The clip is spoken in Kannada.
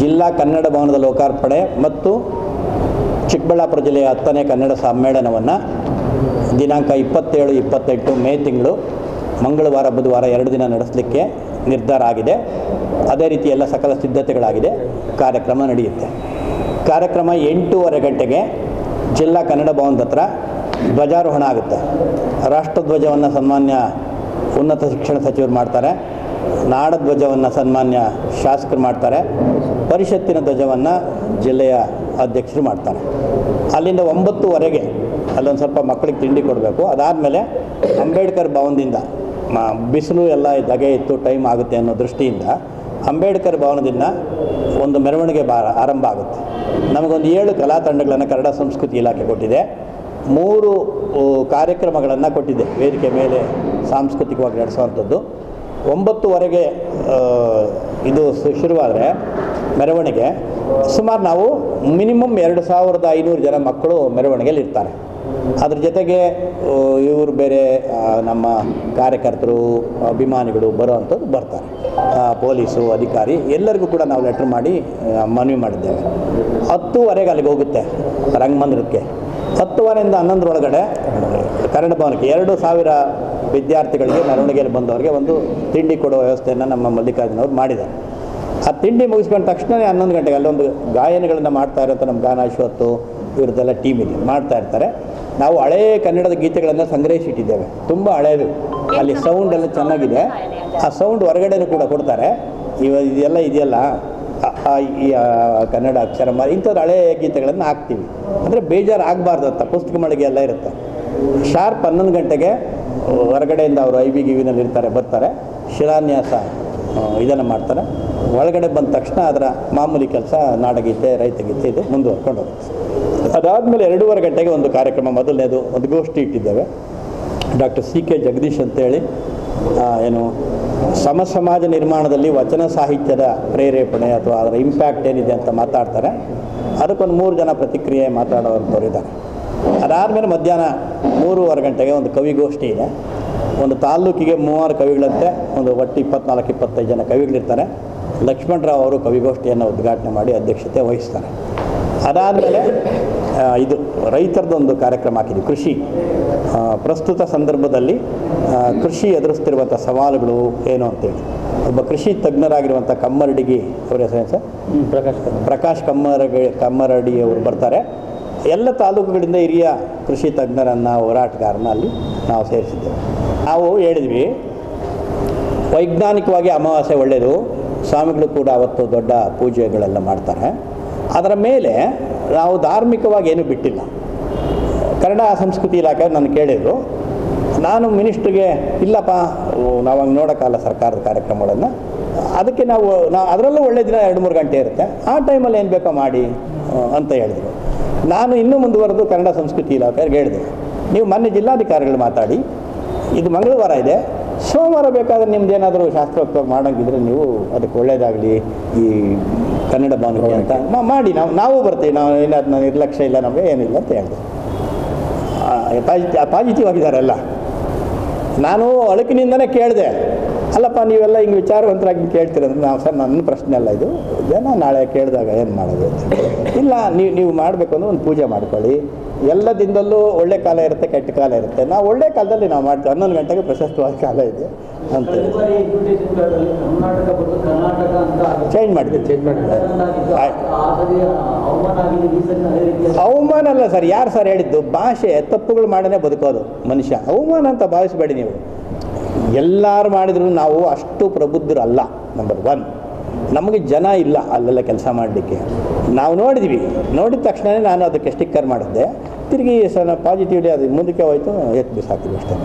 ಜಿಲ್ಲಾ ಕನ್ನಡ ಭವನದ ಲೋಕಾರ್ಪಣೆ ಮತ್ತು ಚಿಕ್ಕಬಳ್ಳಾಪುರ ಜಿಲ್ಲೆಯ ಹತ್ತನೇ ಕನ್ನಡ ಸಮ್ಮೇಳನವನ್ನು ದಿನಾಂಕ ಇಪ್ಪತ್ತೇಳು, ಇಪ್ಪತ್ತೆಂಟು ಮೇ ತಿಂಗಳು ಮಂಗಳವಾರ, ಬುಧವಾರ ಎರಡು ದಿನ ನಡೆಸಲಿಕ್ಕೆ ನಿರ್ಧಾರ ಆಗಿದೆ. ಅದೇ ರೀತಿ ಎಲ್ಲ ಸಕಲ ಸಿದ್ಧತೆಗಳಾಗಿದೆ. ಕಾರ್ಯಕ್ರಮ ನಡೆಯುತ್ತೆ. ಕಾರ್ಯಕ್ರಮ ಎಂಟೂವರೆ ಗಂಟೆಗೆ ಜಿಲ್ಲಾ ಕನ್ನಡ ಭವನದ ಹತ್ರ ಧ್ವಜಾರೋಹಣ ಆಗುತ್ತೆ. ರಾಷ್ಟ್ರಧ್ವಜವನ್ನು ಸನ್ಮಾನ್ಯ ಉನ್ನತ ಶಿಕ್ಷಣ ಸಚಿವರು ಮಾಡ್ತಾರೆ. ನಾಡಧ್ವಜವನ್ನು ಸನ್ಮಾನ್ಯ ಶಾಸಕರು ಮಾಡ್ತಾರೆ. ಪರಿಷತ್ತಿನ ಧ್ವಜವನ್ನು ಜಿಲ್ಲೆಯ ಅಧ್ಯಕ್ಷರು ಮಾಡ್ತಾರೆ. ಅಲ್ಲಿಂದ ಒಂಬತ್ತುವರೆಗೆ ಅಲ್ಲೊಂದು ಸ್ವಲ್ಪ ಮಕ್ಕಳಿಗೆ ತಿಂಡಿ ಕೊಡಬೇಕು. ಅದಾದಮೇಲೆ ಅಂಬೇಡ್ಕರ್ ಭವನದಿಂದ ಮ ಬಿಸಿಲು ಎಲ್ಲ ಧಗೆ ಇತ್ತು, ಟೈಮ್ ಆಗುತ್ತೆ ಅನ್ನೋ ದೃಷ್ಟಿಯಿಂದ ಅಂಬೇಡ್ಕರ್ ಭವನದಿಂದ ಒಂದು ಮೆರವಣಿಗೆ ಬಾ ಆರಂಭ ಆಗುತ್ತೆ. ನಮಗೊಂದು ಏಳು ಕಲಾ ತಂಡಗಳನ್ನು ಕನ್ನಡ ಸಂಸ್ಕೃತಿ ಇಲಾಖೆ ಕೊಟ್ಟಿದೆ. ಮೂರು ಕಾರ್ಯಕ್ರಮಗಳನ್ನು ಕೊಟ್ಟಿದೆ. ವೇದಿಕೆ ಮೇಲೆ ಸಾಂಸ್ಕೃತಿಕವಾಗಿ ನಡೆಸುವಂಥದ್ದು. ಒಂಬತ್ತುವರೆಗೆ ಇದು ಶುರುವಾದರೆ, ಮೆರವಣಿಗೆ. ಸುಮಾರು ನಾವು ಮಿನಿಮಮ್ ಎರಡು ಸಾವಿರದ ಐನೂರು ಜನ ಮಕ್ಕಳು ಮೆರವಣಿಗೆಯಲ್ಲಿ ಇರ್ತಾರೆ. ಅದ್ರ ಜೊತೆಗೆ ಇವರು ಬೇರೆ ನಮ್ಮ ಕಾರ್ಯಕರ್ತರು, ಅಭಿಮಾನಿಗಳು ಬರುವಂಥದ್ದು ಬರ್ತಾರೆ. ಪೊಲೀಸು, ಅಧಿಕಾರಿ, ಎಲ್ಲರಿಗೂ ಕೂಡ ನಾವು ಲೆಟ್ರ್ ಮಾಡಿ ಮನವಿ ಮಾಡಿದ್ದೇವೆ. ಹತ್ತುವರೆಗೆ ಅಲ್ಲಿಗೆ ಹೋಗುತ್ತೆ ರಂಗಮಂದಿರಕ್ಕೆ. ಹತ್ತುವರೆಯಿಂದ ಹನ್ನೊಂದರೊಳಗಡೆ ಕನ್ನಡ ಭವನಕ್ಕೆ. ಎರಡು ಸಾವಿರ ವಿದ್ಯಾರ್ಥಿಗಳಿಗೆ ಮೆರವಣಿಗೆಯಲ್ಲಿ ಬಂದವರಿಗೆ ಒಂದು ತಿಂಡಿ ಕೊಡುವ ವ್ಯವಸ್ಥೆಯನ್ನು ನಮ್ಮ ಮಲ್ಲಿಕಾರ್ಜುನವ್ರು ಮಾಡಿದ್ದಾರೆ. ಆ ತಿಂಡಿ ಮುಗಿಸ್ಕೊಂಡ ತಕ್ಷಣವೇ ಹನ್ನೊಂದು ಗಂಟೆಗೆ ಅಲ್ಲೊಂದು ಗಾಯನಗಳನ್ನು ಮಾಡ್ತಾ ಇರೋಂಥ ನಮ್ಮ ಗಾನ ಅಶ್ವತ್ತು ಇವ್ರದ್ದೆಲ್ಲ ಟೀಮ್ ಇದೆ ಮಾಡ್ತಾ ಇರ್ತಾರೆ. ನಾವು ಹಳೇ ಕನ್ನಡದ ಗೀತೆಗಳನ್ನು ಸಂಗ್ರಹಿಸಿಟ್ಟಿದ್ದೇವೆ. ತುಂಬ ಹಳೇದು. ಅಲ್ಲಿ ಸೌಂಡ್ ಎಲ್ಲ ಚೆನ್ನಾಗಿದೆ. ಆ ಸೌಂಡ್ ಹೊರಗಡೆನೂ ಕೂಡ ಕೊಡ್ತಾರೆ. ಇವ ಇದೆಲ್ಲ ಇದೆಯಲ್ಲ? ಈ ಕನ್ನಡ ಅಕ್ಷರ ಇಂಥದ್ದು ಹಳೆಯ ಗೀತೆಗಳನ್ನು ಹಾಕ್ತೀವಿ. ಅಂದರೆ ಬೇಜಾರು ಆಗಬಾರ್ದು ಅಂತ, ಪುಸ್ತಕ ಮಳಿಗೆ ಎಲ್ಲ ಇರುತ್ತೆ. ಶಾರ್ಪ್ ಹನ್ನೊಂದು ಗಂಟೆಗೆ ಹೊರಗಡೆಯಿಂದ ಅವರು ಐ ಬಿ ಗಿವಿನಲ್ಲಿ ಇರ್ತಾರೆ, ಬರ್ತಾರೆ. ಶಿಲಾನ್ಯಾಸ ಇದನ್ನು ಮಾಡ್ತಾರೆ. ಒಳಗಡೆ ಬಂದ ತಕ್ಷಣ ಅದರ ಮಾಮೂಲಿ ಕೆಲಸ ನಾಡಗೀತೆ, ರೈತಗೀತೆ ಇದು ಮುಂದುವರ್ಕೊಂಡು ಹೋಗುತ್ತೆ. ಅದಾದಮೇಲೆ ಎರಡೂವರೆ ಗಂಟೆಗೆ ಒಂದು ಕಾರ್ಯಕ್ರಮ, ಮೊದಲನೇದು ಒಂದು ಗೋಷ್ಠಿ ಇಟ್ಟಿದ್ದೇವೆ. ಡಾಕ್ಟರ್ ಸಿ ಕೆ ಜಗದೀಶ್ ಅಂತೇಳಿ ಏನು ಸಮ ಸಮಾಜ ನಿರ್ಮಾಣದಲ್ಲಿ ವಚನ ಸಾಹಿತ್ಯದ ಪ್ರೇರೇಪಣೆ ಅಥವಾ ಅದರ ಇಂಪ್ಯಾಕ್ಟ್ ಏನಿದೆ ಅಂತ ಮಾತಾಡ್ತಾರೆ. ಅದಕ್ಕೊಂದು ಮೂರು ಜನ ಪ್ರತಿಕ್ರಿಯೆ ಮಾತಾಡೋವಂಥವ್ರು ಇದ್ದಾರೆ ಅದಾದಮೇಲೆ ಮಧ್ಯಾಹ್ನ ಮೂರುವರೆ ಗಂಟೆಗೆ ಒಂದು ಕವಿಗೋಷ್ಠಿ ಇದೆ. ಒಂದು ತಾಲ್ಲೂಕಿಗೆ ಮೂವರು ಕವಿಗಳಂತೆ ಒಂದು ಒಟ್ಟು ಇಪ್ಪತ್ನಾಲ್ಕು ಇಪ್ಪತ್ತೈದು ಜನ ಕವಿಗಳಿರ್ತಾರೆ. ಲಕ್ಷ್ಮಣರಾವ್ ಅವರು ಕವಿಗೋಷ್ಠಿಯನ್ನು ಉದ್ಘಾಟನೆ ಮಾಡಿ ಅಧ್ಯಕ್ಷತೆ ವಹಿಸ್ತಾರೆ. ಅದಾದಮೇಲೆ ಇದು ರೈತರದೊಂದು ಕಾರ್ಯಕ್ರಮ ಹಾಕಿದ್ವಿ ಕೃಷಿ. ಪ್ರಸ್ತುತ ಸಂದರ್ಭದಲ್ಲಿ ಕೃಷಿ ಎದುರಿಸ್ತಿರುವಂಥ ಸವಾಲುಗಳು ಏನು ಅಂತೇಳಿ. ಒಬ್ಬ ಕೃಷಿ ತಜ್ಞರಾಗಿರುವಂಥ ಕಮ್ಮರಡಿಗಿ ಅವರ ಹೆಸರು ಸರ್? ಪ್ರಕಾಶ್ ಪ್ರಕಾಶ್ ಕಮ್ಮರ ಕಮ್ಮರಡಿ ಅವರು ಬರ್ತಾರೆ. ಎಲ್ಲ ತಾಲೂಕುಗಳಿಂದ ಹಿರಿಯ ಕೃಷಿ ತಜ್ಞರನ್ನು ಹೋರಾಟಗಾರನ ಅಲ್ಲಿ ನಾವು ಸೇರಿಸಿದ್ದೇವೆ. ನಾವು ಹೇಳಿದ್ವಿ, ವೈಜ್ಞಾನಿಕವಾಗಿ ಅಮಾವಾಸ್ಯೆ ಒಳ್ಳೆಯದು ಸ್ವಾಮಿಗಳು ಕೂಡ ಅವತ್ತು ದೊಡ್ಡ ಪೂಜೆಗಳೆಲ್ಲ ಮಾಡ್ತಾರೆ. ಅದರ ಮೇಲೆ ನಾವು ಧಾರ್ಮಿಕವಾಗಿ ಏನೂ ಬಿಟ್ಟಿಲ್ಲ. ಕನ್ನಡ ಸಂಸ್ಕೃತಿ ಇಲಾಖೆ ನಾನು ಕೇಳಿದರು ನಾನು ಮಿನಿಸ್ಟ್ರಿಗೆ, ಇಲ್ಲಪ್ಪ ನಾವು ಹಂಗೆ ನೋಡೋಕ್ಕಲ್ಲ ಸರ್ಕಾರದ ಕಾರ್ಯಕ್ರಮಗಳನ್ನು, ಅದಕ್ಕೆ ನಾವು, ನಾ, ಅದರಲ್ಲೂ ಒಳ್ಳೆ ದಿನ ಎರಡು ಮೂರು ಗಂಟೆ ಇರುತ್ತೆ. ಆ ಟೈಮಲ್ಲಿ ಏನು ಬೇಕೋ ಮಾಡಿ ಅಂತ ಹೇಳಿದರು. ನಾನು ಇನ್ನೂ ಮುಂದುವರೆದು ಕನ್ನಡ ಸಂಸ್ಕೃತಿ ಇಲಾಖೆಗೆ ಹೇಳಿದೆ. ನೀವು ಮೊನ್ನೆ ಜಿಲ್ಲಾಧಿಕಾರಿಗಳು ಮಾತಾಡಿ ಇದು ಮಂಗಳವಾರ ಇದೆ ಸೋಮವಾರ ಬೇಕಾದ್ರೆ ನಿಮ್ದು ಏನಾದರೂ ಶಾಸ್ತ್ರೋಕ್ತವಾಗಿ ಮಾಡೋಂಗಿದ್ರೆ ನೀವು ಅದಕ್ಕೆ ಒಳ್ಳೇದಾಗಲಿ ಈ ಕನ್ನಡ ಭವನಕ್ಕೆ ಅಂತ ಮಾಡಿ ನಾವು ನಾವು ಬರ್ತೀವಿ ನಾವು ಏನಾದ್ರು ನಿರ್ಲಕ್ಷ್ಯ ಇಲ್ಲ ನಮಗೆ ಏನಿಲ್ಲ ಅಂತ ಹೇಳಿದೆ. ಪಾಸಿಟಿವ್ ಆಗಿದ್ದಾರೆಲ್ಲ ನಾನು ಅಳುಕಿನಿಂದನೇ ಕೇಳಿದೆ ಅಲ್ಲಪ್ಪ, ನೀವೆಲ್ಲ ಹಿಂಗೆ ವಿಚಾರವಂತರಾಗಿ ಕೇಳ್ತೀರಂದ್ರೆ ನಾವು ಸರ್, ನನ್ನ ಪ್ರಶ್ನೆ ಅಲ್ಲ ಇದು. ಜನ ನಾಳೆ ಕೇಳಿದಾಗ ಏನು ಮಾಡೋದು. ಇಲ್ಲ ನೀವು ನೀವು ಮಾಡಬೇಕು ಅಂದ್ರೆ ಒಂದು ಪೂಜೆ ಮಾಡ್ಕೊಳ್ಳಿ. ದಿನದಲ್ಲೂ ಒಳ್ಳೆ ಕಾಲ ಇರುತ್ತೆ, ಕೆಟ್ಟ ಕಾಲ ಇರುತ್ತೆ. ನಾವು ಒಳ್ಳೆ ಕಾಲದಲ್ಲಿ ನಾವು ಮಾಡ್ತೀವಿ. ಹನ್ನೊಂದು ಗಂಟೆಗೆ ಪ್ರಶಸ್ತವಾದ ಕಾಲ ಇದೆ ಅಂತ. ಚೇಂಜ್ ಮಾಡಿದೆ ಚೇಂಜ್ ಮಾಡಿದೆ ಅವಮಾನ ಅಲ್ಲ ಸರ್, ಯಾರು ಸರ್ ಹೇಳಿದ್ದು? ಭಾಷೆ, ತಪ್ಪುಗಳು ಮಾಡೇ ಬದುಕೋದು ಮನುಷ್ಯ. ಅವಮಾನ ಅಂತ ಭಾವಿಸಬೇಡಿ ನೀವು. ಎಲ್ಲರೂ ಮಾಡಿದ್ರು ನಾವು ಅಷ್ಟು ಪ್ರಬುದ್ಧರು ಅಲ್ಲ ನಂಬರ್ ಒನ್ ನಮಗೆ ಜನ ಇಲ್ಲ ಅಲ್ಲೆಲ್ಲ ಕೆಲಸ ಮಾಡಲಿಕ್ಕೆ. ನಾವು ನೋಡಿದ್ವಿ. ನೋಡಿದ ತಕ್ಷಣವೇ ನಾನು ಅದಕ್ಕೆ ಸ್ಟಿಕ್ಕರ್ ಮಾಡಿದ್ದೆ. ತಿರುಗಿ ಸರ್ ಪಾಸಿಟಿವ್ಲಿ ಅದು ಮುಂದಕ್ಕೆ ಹೋಯ್ತು, ಎತ್ತು ಬಿಸಾಕಿದ್ವಿ ಅಷ್ಟೇ.